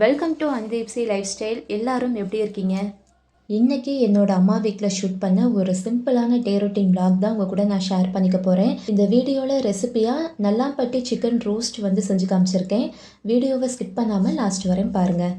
Welcome to அந்தீப்சி life style எல்லாரும் எப்படி இருக்கீங்க? இன்றைக்கி என்னோட அம்மா வீட்டில் ஷூட் பண்ண ஒரு சிம்பிளான டே ரொட்டீன் vlog தான் உங்கள் கூட நான் ஷேர் பண்ணிக்க போகிறேன் இந்த வீடியோவில் ரெசிபியாக நல்லாம்பட்டி சிக்கன் ரோஸ்ட் வந்து செஞ்சு காமிச்சிருக்கேன். வீடியோவை ஸ்கிப் பண்ணாமல் லாஸ்ட் வரையும் பாருங்கள்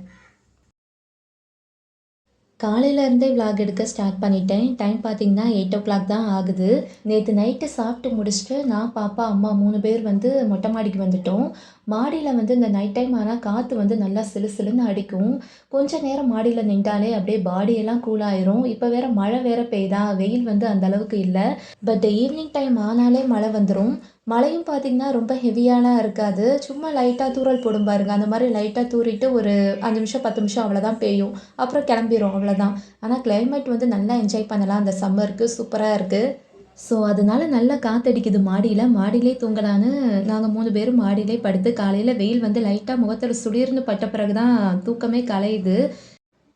காலையிலேருந்தே vlog எடுக்க ஸ்டார்ட் பண்ணிட்டேன். டைம் பார்த்தீங்கன்னா எயிட் ஓ கிளாக் தான் ஆகுது. நேற்று நைட்டு சாப்பிட்டு முடிச்சுட்டு நான் பாப்பா அம்மா மூணு பேர் வந்து மொட்டை மாடிக்கு வந்துட்டோம். மாடியில் வந்து இந்த நைட் டைம் ஆனால் காற்று வந்து நல்லா சிலு சிலுன்னு அடிக்கும். கொஞ்ச நேரம் மாடியில் நின்றாலே அப்படியே பாடியெல்லாம் கூல் ஆயிரும். இப்போ வேற மழை வேற பெய்தா வெயில் வந்து அந்த அளவுக்கு இல்லை. பட் ஈவினிங் டைம் ஆனாலே மழை வந்துடும் மழையும் பார்த்தீங்கன்னா ரொம்ப ஹெவியான இருக்காது. சும்மா லைட்டாக தூறல் போடும் பாருங்க. அந்த மாதிரி லைட்டாக தூறிட்டு ஒரு அஞ்சு நிமிஷம் பத்து நிமிஷம் அவ்வளோதான் பெய்யும். அப்புறம் கிளம்பிரும் அவ்வளோதான் ஆனால் கிளைமேட் வந்து நல்லா என்ஜாய் பண்ணலாம். அந்த சம்மருக்கு சூப்பராக இருக்குது ஸோ அதனால நல்லா காத்தடிக்குது மாடியில். மாடியிலே தூங்கலான்னு நாங்கள் மூணு பேரும் மாடியிலே படுத்து காலையில் வெயில் வந்து லைட்டாக முகத்தில் சுளிர்னு பட்ட பிறகு தான் தூக்கமே கலையுது.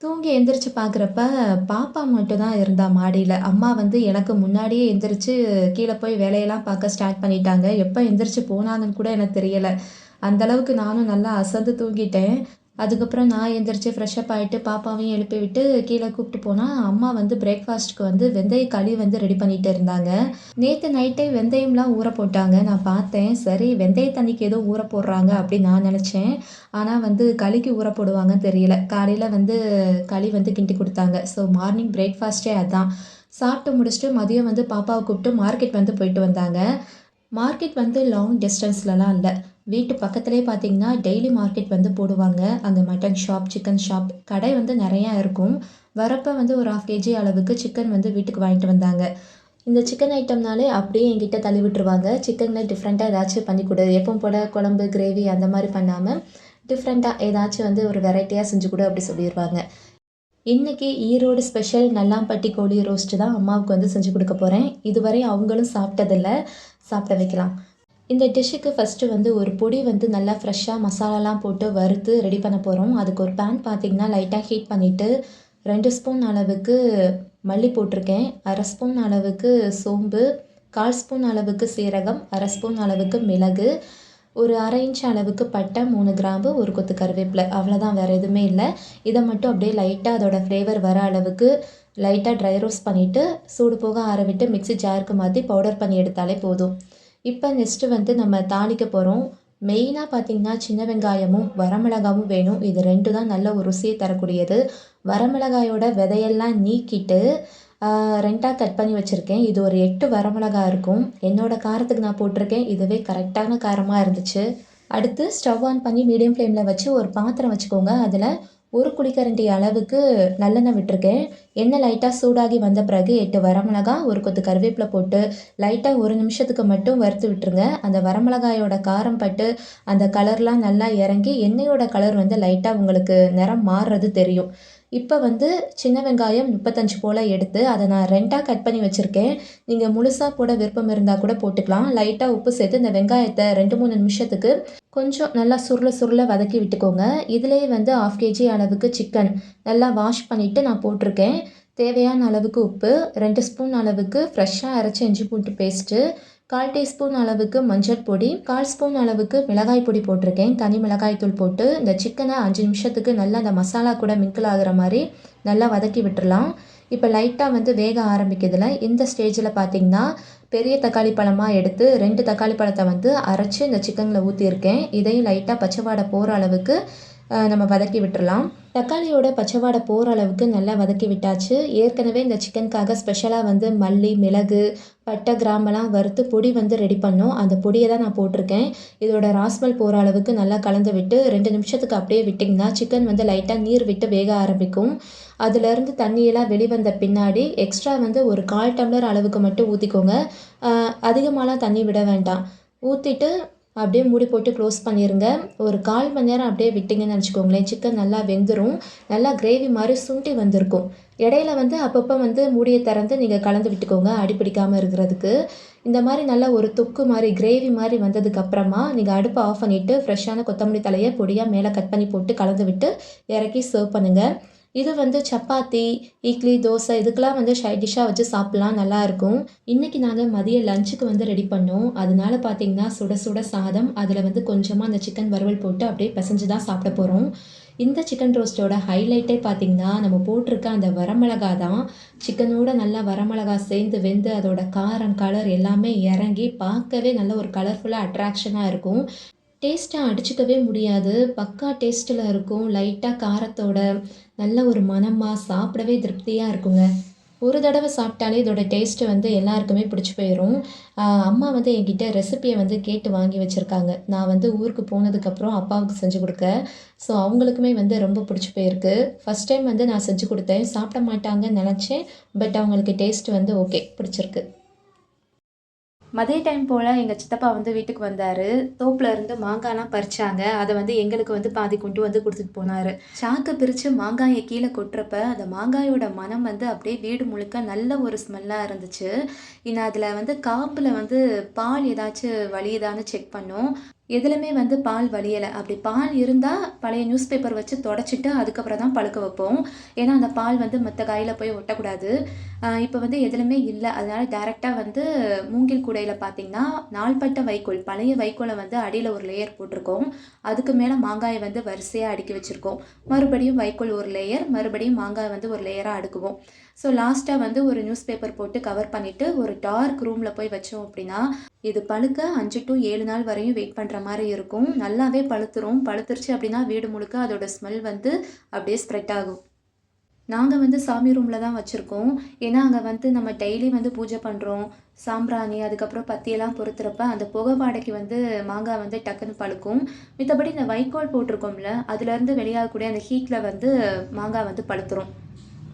தூங்கி எந்திரிச்சு பார்க்குறப்ப பாப்பா மட்டும் தான் இருந்தா மாடியில். அம்மா வந்து எனக்கு முன்னாடியே எந்திரிச்சு கீழே போய் வேலையெல்லாம் பார்க்க ஸ்டார்ட் பண்ணிட்டாங்க. எப்போ எந்திரிச்சு போனாங்கன்னு கூட எனக்கு தெரியலை. அந்தளவுக்கு நானும் நல்லா அசந்து தூங்கிட்டேன். அதுக்கப்புறம் நான் எந்திரிச்சு ஃப்ரெஷ்அப் ஆகிட்டு பாப்பாவையும் எழுப்பி விட்டு கீழே கூப்பிட்டு போனால் அம்மா வந்து பிரேக்ஃபாஸ்ட்டுக்கு வந்து வெந்தய களி வந்து ரெடி பண்ணிட்டு இருந்தாங்க. நேற்று நைட்டே வெந்தயம்லாம் ஊற போட்டாங்க. நான் பார்த்தேன் சரி வெந்தய தண்ணிக்கு ஏதோ ஊற போடுறாங்க அப்படின்னு நான் நினச்சேன். ஆனால் வந்து களிக்கு ஊற போடுவாங்கன்னு தெரியல. காலையில் வந்து களி வந்து கிண்டி கொடுத்தாங்க. ஸோ மார்னிங் பிரேக்ஃபாஸ்ட்டே அதான். சாப்பிட்டு முடிச்சுட்டு மதியம் வந்து பாப்பாவை கூப்பிட்டு மார்க்கெட் வந்து போயிட்டு வந்தாங்க. மார்க்கெட் வந்து லாங் டிஸ்டன்ஸ்லலாம் இல்லை. வீட்டு பக்கத்துலேயே பார்த்தீங்கன்னா டெய்லி மார்க்கெட் வந்து போடுவாங்க. அங்கே மட்டன் ஷாப் சிக்கன் ஷாப் கடை வந்து நிறையா இருக்கும். வரப்போ வந்து ஒரு ஆஃப் கேஜி அளவுக்கு சிக்கன் வந்து வீட்டுக்கு வாங்கிட்டு வந்தாங்க. இந்த சிக்கன் ஐட்டம்னாலே அப்படியே எங்கிட்ட தள்ளி விட்டுருவாங்க சிக்கனில் டிஃப்ரெண்ட்டாக ஏதாச்சும் பண்ணி கொடு. எப்பவும் போல் குழம்பு கிரேவி அந்த மாதிரி பண்ணாமல் டிஃப்ரெண்ட்டாக ஏதாச்சும் வந்து ஒரு வெரைட்டியாக செஞ்சு கொடு அப்படி சொல்லிடுவாங்க இன்றைக்கி ஈரோடு ஸ்பெஷல் நல்லாம்பட்டி கோழி ரோஸ்ட்டு தான் அம்மாவுக்கு வந்து செஞ்சு கொடுக்க போகிறேன் இதுவரை அவங்களும் சாப்பிட்டதில்ல. சாப்பிட வைக்கலாம் இந்த டிஷ்ஷுக்கு ஃபஸ்ட்டு வந்து ஒரு பொடி வந்து நல்லா ஃப்ரெஷ்ஷாக மசாலாலாம் போட்டு வறுத்து ரெடி பண்ண போகிறோம் அதுக்கு ஒரு பேன் பார்த்திங்கன்னா லைட்டாக ஹீட் பண்ணிவிட்டு ரெண்டு ஸ்பூன் அளவுக்கு மல்லி போட்டிருக்கேன். அரை ஸ்பூன் அளவுக்கு சோம்பு கால் ஸ்பூன் அளவுக்கு சீரகம் அரை ஸ்பூன் அளவுக்கு மிளகு ஒரு அரை இன்ச் அளவுக்கு பட்டை மூணு கிராம்பு ஒரு கொத்து கருவேப்பிலை. அவ்வளோதான் வேறு எதுவுமே இல்லை. இதை மட்டும் அப்படியே லைட்டாக அதோட ஃப்ளேவர் வர அளவுக்கு லைட்டாக ட்ரை ரோஸ்ட் பண்ணிவிட்டு சூடு போக ஆறவிட்டு மிக்ஸி ஜாருக்கு மாற்றி பவுடர் பண்ணி எடுத்தாலே போதும். இப்போ நெக்ஸ்ட்டு வந்து நம்ம தாளிக்க போகிறோம் மெயினாக பார்த்திங்கன்னா சின்ன வெங்காயமும் வரமிளகாவும் வேணும். இது ரெண்டு தான் நல்ல ஒரு ருசியை தரக்கூடியது. வரமிளகாயோட விதையெல்லாம் நீக்கிட்டு ரெண்டாக கட் பண்ணி வச்சுருக்கேன். இது ஒரு எட்டு வரமிளகா இருக்கும். என்னோட காரத்துக்கு நான் போட்டிருக்கேன். இதுவே கரெக்டான காரமாக இருந்துச்சு. அடுத்து ஸ்டவ் ஆன் பண்ணி மீடியம் ஃப்ளேமில் வச்சு ஒரு பாத்திரம் வச்சுக்கோங்க. அதில் ஒரு குழிக்கரண்டி அளவுக்கு நல்லெண்ணெய் விட்டிருக்கேன். எண்ணெய் லைட்டாக சூடாகி வந்த பிறகு எட்டு வரமிளகா ஒரு கொத்து கருவேப்பிலை போட்டு லைட்டாக ஒரு நிமிஷத்துக்கு மட்டும் வறுத்து விட்டுருங்க. அந்த வரமிளகாயோட காரம் பட்டு அந்த கலர்லாம் நல்லா இறங்கி எண்ணெயோட கலர் வந்து லைட்டாக உங்களுக்கு நிறம் மாறுறது தெரியும். இப்போ வந்து சின்ன வெங்காயம் முப்பத்தஞ்சு போல் எடுத்து அதை நான் ரெண்டாக கட் பண்ணி வச்சுருக்கேன். நீங்கள் முழுசாக போட விருப்பம் இருந்தால் கூட போட்டுக்கலாம். லைட்டாக உப்பு சேர்த்து இந்த வெங்காயத்தை ரெண்டு மூணு நிமிஷத்துக்கு கொஞ்சம் நல்லா சுருள சுருள வதக்கி விட்டுக்கோங்க. இதுலேயே வந்து ஆஃப் கேஜி அளவுக்கு சிக்கன் நல்லா வாஷ் பண்ணிவிட்டு நான் போட்டிருக்கேன். தேவையான அளவுக்கு உப்பு ரெண்டு ஸ்பூன் அளவுக்கு ஃப்ரெஷ்ஷாக அரைச்சி இஞ்சி பூண்டு பேஸ்ட்டு கால் டீஸ்பூன் அளவுக்கு மஞ்சள் பொடி கால் ஸ்பூன் அளவுக்கு மிளகாய் பொடி போட்டிருக்கேன். தனி மிளகாய் தூள் போட்டு இந்த சிக்கனை அஞ்சு நிமிஷத்துக்கு நல்லா அந்த மசாலா கூட மிங்கிள் ஆகிற மாதிரி நல்லா வதக்கி விட்டுடலாம் இப்போ லைட்டாக வந்து வேக ஆரம்பிக்கிறதுல இந்த ஸ்டேஜில் பார்த்தீங்கன்னா பெரிய தக்காளி பழமாக எடுத்து ரெண்டு தக்காளி பழத்தை வந்து அரைச்சி இந்த சிக்கனில் ஊற்றியிருக்கேன் இதையும் லைட்டாக பச்சைவாடை போகிற அளவுக்கு நம்ம வதக்கி விட்டுறலாம். தக்காளியோட பச்சைவாடை போகிற அளவுக்கு நல்லா வதக்கி விட்டாச்சு. ஏற்கனவே இந்த சிக்கனுக்காக ஸ்பெஷலாக வந்து மல்லி மிளகு பட்டை கிராம்பெல்லாம் வறுத்து பொடி வந்து ரெடி பண்ணோம். அந்த பொடியை தான் நான் போட்டிருக்கேன். இதோட ராஸ்மல் போகிற அளவுக்கு நல்லா கலந்து விட்டு ரெண்டு நிமிஷத்துக்கு அப்படியே விட்டிங்கன்னா சிக்கன் வந்து லைட்டாக நீர் விட்டு வேக ஆரம்பிக்கும். அதுலேருந்து தண்ணியெல்லாம் வெளிவந்த பின்னாடி எக்ஸ்ட்ரா வந்து ஒரு கால் டம்ளர் அளவுக்கு மட்டும் ஊற்றிக்கோங்க அதிகமாகலாம் தண்ணி விட வேண்டாம். ஊற்றிட்டு அப்படியே மூடி போட்டு க்ளோஸ் பண்ணிடுங்க ஒரு கால் மணி நேரம் அப்படியே விட்டிங்கன்னு நினச்சிக்கோங்களேன். சிக்கன் நல்லா வெந்துடும் நல்லா கிரேவி மாதிரி சுண்டி வந்திருக்கும். இடையில வந்து அப்பப்போ வந்து மூடியை திறந்து நீங்கள் கலந்து விட்டுக்கோங்க. அடி பிடிக்காமல் இருக்கிறதுக்கு. இந்த மாதிரி நல்லா ஒரு தொக்கு மாதிரி கிரேவி மாதிரி வந்ததுக்கப்புறமா நீங்கள் அடுப்பை ஆஃப் பண்ணிவிட்டு ஃப்ரெஷ்ஷான கொத்தமல்லி தலையை பொடியாக மேலே கட் பண்ணி போட்டு கலந்து விட்டு இறக்கி சர்வ் பண்ணுங்கள் இது வந்து சப்பாத்தி இட்லி தோசை இதுக்கெல்லாம் வந்து சைட் டிஷ்ஷாக வச்சு சாப்பிட்லாம் நல்லாயிருக்கும் இன்றைக்கி நாங்கள் மதிய லஞ்சுக்கு வந்து ரெடி பண்ணோம். அதனால பார்த்திங்கன்னா சுட சுட சாதம் அதில் வந்து கொஞ்சமாக அந்த சிக்கன் வறுவல் போட்டு அப்படியே பிசைஞ்சு தான் சாப்பிட போகிறோம் இந்த சிக்கன் ரோஸ்ட்டோட ஹைலைட்டே பார்த்தீங்கன்னா நம்ம போட்டிருக்க அந்த வரமிளகா தான். சிக்கனோட நல்லா வரமிளகா சேர்ந்து வெந்து அதோட காரம் கலர் எல்லாமே இறங்கி பார்க்கவே நல்ல ஒரு கலர்ஃபுல்லாக அட்ராக்ஷனாக இருக்கும். டேஸ்ட்டை அடிச்சுக்கவே முடியாது. பக்கா டேஸ்ட்டில் இருக்கும். லைட்டாக காரத்தோட நல்ல ஒரு மனமாக சாப்பிடவே திருப்தியாக இருக்குங்க. ஒரு தடவை சாப்பிட்டாலே இதோட டேஸ்ட்டு வந்து எல்லாருக்குமே பிடிச்சி போயிடும் அம்மா வந்து என்கிட்ட ரெசிப்பியை வந்து கேட்டு வாங்கி வச்சுருக்காங்க. நான் வந்து ஊருக்கு போனதுக்கப்புறம் அப்பாவுக்கு செஞ்சு கொடுக்க. ஸோ அவங்களுக்குமே வந்து ரொம்ப பிடிச்சி போயிருக்கு. ஃபஸ்ட் டைம் வந்து நான் செஞ்சு கொடுத்தேன். சாப்பிட மாட்டாங்கன்னு நினச்சேன். பட் அவங்களுக்கு டேஸ்ட் வந்து ஓகே பிடிச்சிருக்கு. மதிய டைம் போல் எங்கள் சித்தப்பா வந்து வீட்டுக்கு வந்தார். தோப்பில் இருந்து மாங்காய்லாம் பறித்தாங்க அதை வந்து எங்களுக்கு வந்து பாதி கொண்டு வந்து கொடுத்துட்டு போனார். சாக்கை பிரித்து மாங்காயை கீழே கொட்டுறப்ப அந்த மாங்காயோட மனம் வந்து அப்படியே வீடு முழுக்க நல்ல ஒரு ஸ்மெல்லாக இருந்துச்சு. இன்னும் அதில் வந்து காப்பில் வந்து பால் ஏதாச்சும் வழியுதான்னு செக் பண்ணோம். எதுலையுமே வந்து பால் வலியலை அப்படி பால் இருந்தால் பழைய நியூஸ் பேப்பர் வச்சு தொடச்சிட்டு அதுக்கப்புறம் தான் பழுக்க வைப்போம். ஏன்னா அந்த பால் வந்து மற்ற காயில் போய் ஒட்டக்கூடாது. இப்போ வந்து எதுலையுமே இல்லை. அதனால் டேரெக்டாக வந்து மூங்கில் கூடையில் பார்த்தீங்கன்னா நாள்பட்ட வைக்கோல் பழைய வைக்கோலை வந்து அடியில் ஒரு லேயர் போட்டிருக்கோம். அதுக்கு மேலே மாங்காயை வந்து வரிசையாக அடுக்கி வச்சுருக்கோம். மறுபடியும் வைக்கோல் ஒரு லேயர் மறுபடியும் மாங்காய் வந்து ஒரு லேயராக அடுக்குவோம். ஸோ லாஸ்ட்டாக வந்து ஒரு நியூஸ் பேப்பர் போட்டு கவர் பண்ணிவிட்டு ஒரு டார்க் ரூமில் போய் வச்சோம் அப்படின்னா இது பழுக்க அஞ்சு டு ஏழு நாள் வரையும் வெயிட் பண்ணுற மாதிரி இருக்கும். நல்லாவே பழுத்துரும். பழுத்துருச்சு அப்படின்னா வீடு முழுக்க அதோட ஸ்மெல் வந்து அப்படியே ஸ்ப்ரெட் ஆகும். நாங்கள் வந்து சாமி ரூமில் தான் வச்சுருக்கோம். ஏன்னா அங்கே வந்து நம்ம டெய்லி வந்து பூஜை பண்ணுறோம் சாம்பிராணி அதுக்கப்புறம் பத்தியெல்லாம் பொறுத்துறப்ப அந்த புகை வாடைக்கு வந்து மாங்காய் வந்து டக்குன்னு பழுக்கும். மித்தபடி இந்த வைக்கோல் போட்டிருக்கோம்ல அதுலேருந்து வெளியாகக்கூடிய அந்த ஹீட்டில் வந்து மாங்காய் வந்து பழுத்துரும்.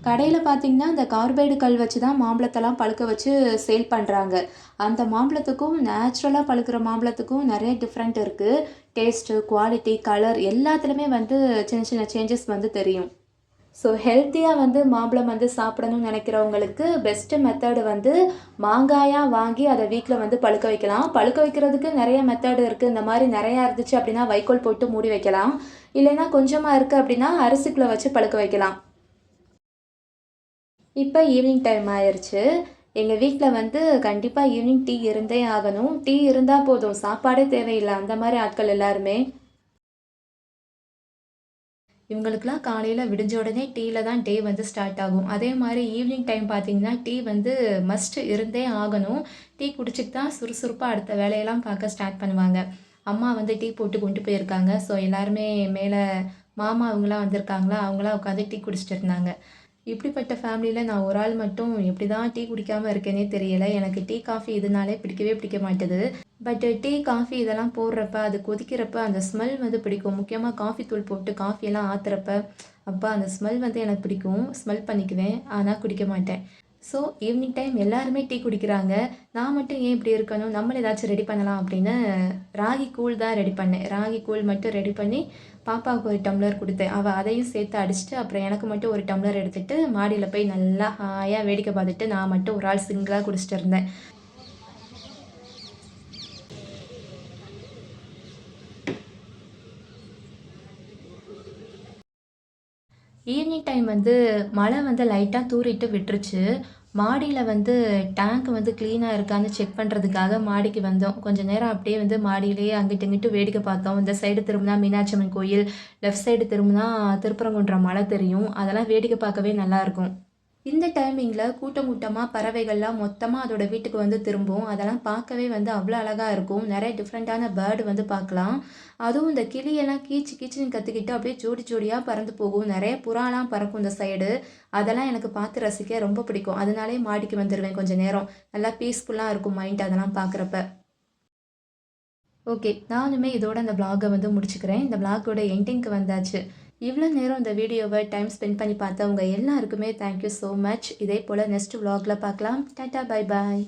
கடையில் பார்த்தீங்கன்னா இந்த கார்பைடு கல் வச்சு தான் மாம்பழத்தெல்லாம் பழுக்க வச்சு சேல் பண்ணுறாங்க அந்த மாம்பழத்துக்கும் நேச்சுரலாக பழுக்கிற மாம்பழத்துக்கும் நிறைய டிஃப்ரெண்ட் இருக்குது டேஸ்ட்டு குவாலிட்டி கலர் எல்லாத்துலேயுமே வந்து சின்ன சின்ன சேஞ்சஸ் வந்து தெரியும். ஸோ ஹெல்த்தியாக வந்து மாம்பழம் வந்து சாப்பிடணும்னு நினைக்கிறவங்களுக்கு பெஸ்ட்டு மெத்தடு வந்து மாங்காயாக வாங்கி அதை வீட்டில் வந்து பழுக்க வைக்கலாம். பழுக்க வைக்கிறதுக்கு நிறைய மெத்தடு இருக்குது இந்த மாதிரி நிறையா இருந்துச்சு அப்படின்னா வைக்கோல் போட்டு மூடி வைக்கலாம். இல்லைன்னா கொஞ்சமாக இருக்குது அப்படின்னா அரிசிக்குள்ளே வச்சு பழுக்க வைக்கலாம். இப்போ ஈவினிங் டைம் ஆயிடுச்சு எங்கள் வீட்டில் வந்து கண்டிப்பாக ஈவினிங் டீ இருந்தே ஆகணும். டீ இருந்தால் போதும். சாப்பாடே தேவையில்லை. அந்த மாதிரி ஆட்கள் எல்லாருமே. இவங்களுக்குலாம் காலையில் விடிஞ்ச உடனே டீயில் தான் டே வந்து ஸ்டார்ட் ஆகும். அதே மாதிரி ஈவினிங் டைம் பார்த்தீங்கன்னா டீ வந்து மஸ்ட் இருந்தே ஆகணும். டீ குடிச்சிட்டு தான் சுறுசுறுப்பாக அடுத்த வேலையெல்லாம் பார்க்க ஸ்டார்ட் பண்ணுவாங்க. அம்மா வந்து டீ போட்டு கொண்டு போயிருக்காங்க. ஸோ எல்லாருமே மேலே மாமா அவங்களாம் வந்திருக்காங்களா? அவங்களாம் உட்காந்து டீ குடிச்சிட்டு இருந்தாங்க. இப்படிப்பட்ட ஃபேமிலியில் நான் ஒரு ஆள் மட்டும் எப்படி தான் டீ குடிக்காமல் இருக்கேனே தெரியலை. எனக்கு டீ காஃபி இதனாலே பிடிக்கவே பிடிக்க மாட்டேது. பட் டீ காஃபி இதெல்லாம் போடுறப்ப அது கொதிக்கிறப்ப அந்த ஸ்மெல் வந்து பிடிக்கும். முக்கியமாக காஃபி தூள் போட்டு காஃபியெல்லாம் ஆத்துறப்ப அப்போ அந்த ஸ்மெல் வந்து எனக்கு பிடிக்கும். ஸ்மெல் பண்ணிக்குவேன். ஆனால் குடிக்க மாட்டேன். ஸோ ஈவினிங் டைம் எல்லாருமே டீ குடிக்கிறாங்க. நான் மட்டும் ஏன் இப்படி இருக்கணும்? நம்மள ஏதாச்சும் ரெடி பண்ணலாம் அப்படின்னு ராகி கூழ் தான் ரெடி பண்ணேன். ராகி கூழ் மட்டும் ரெடி பண்ணி பாப்பாவுக்கு ஒரு டம்ளர் கொடுத்தேன். அவள் அதையும் சேர்த்து அடிச்சுட்டு அப்புறம் எனக்கு மட்டும் ஒரு டம்ளர் எடுத்துகிட்டு மாடியில் போய் நல்லா ஹாயாக வேடிக்கை பார்த்துட்டு நான் மட்டும் ஒரு ஆள் சிங்கிளாக குடிச்சிட்டு இருந்தேன். ஈவினிங் டைம் வந்து மழை வந்து லைட்டாக தூறிட்டு விட்டுருச்சு. மாடியில் வந்து டேங்க் வந்து க்ளீனாக இருக்கான்னு செக் பண்ணுறதுக்காக மாடிக்கு வந்தோம். கொஞ்சம் நேரம் அப்படியே வந்து மாடியிலேயே அங்கிட்டு இங்கிட்டு வேடிக்கை பார்த்தோம். இந்த சைடு திரும்பினா மீனாட்சி அம்மன் கோயில் லெஃப்ட் சைடு திரும்பினா திருப்பரங்குன்றம் மலை தெரியும். அதெல்லாம் வேடிக்கை பார்க்கவே நல்லாயிருக்கும் இந்த டைமிங்கில் கூட்டம் கூட்டமாக பறவைகள்லாம் மொத்தமாக அதோட வீட்டுக்கு வந்து திரும்பும். அதெல்லாம் பார்க்கவே வந்து அவ்வளோ அழகாக இருக்கும். நிறைய டிஃப்ரெண்ட்டான பேர்டு வந்து பார்க்கலாம். அதுவும் இந்த கிளியெல்லாம் கீச்சு கீச்சுன்னு கற்றுக்கிட்டு அப்படியே ஜோடி ஜோடியாக பறந்து போகும். நிறைய புறாலாம் பறக்கும் இந்த சைடு அதெல்லாம் எனக்கு பார்த்து ரசிக்க ரொம்ப பிடிக்கும். அதனாலே மாடிக்கு வந்துடுவேன் கொஞ்சம் நேரம். நல்லா பீஸ்ஃபுல்லாக இருக்கும் மைண்ட் அதெல்லாம் பார்க்குறப்ப. ஓகே நானுமே இதோட அந்த பிளாகை வந்து முடிச்சுக்கிறேன். இந்த பிளாகோட எண்டிங்க்கு வந்தாச்சு. இவ்வளோ நேரம் இந்த வீடியோவை டைம் ஸ்பெண்ட் பண்ணி பார்த்தவங்க எல்லாருக்குமே தேங்க்யூ ஸோ மச் இதே போல் நெக்ஸ்ட் விலாகில் பார்க்கலாம். Tata bye bye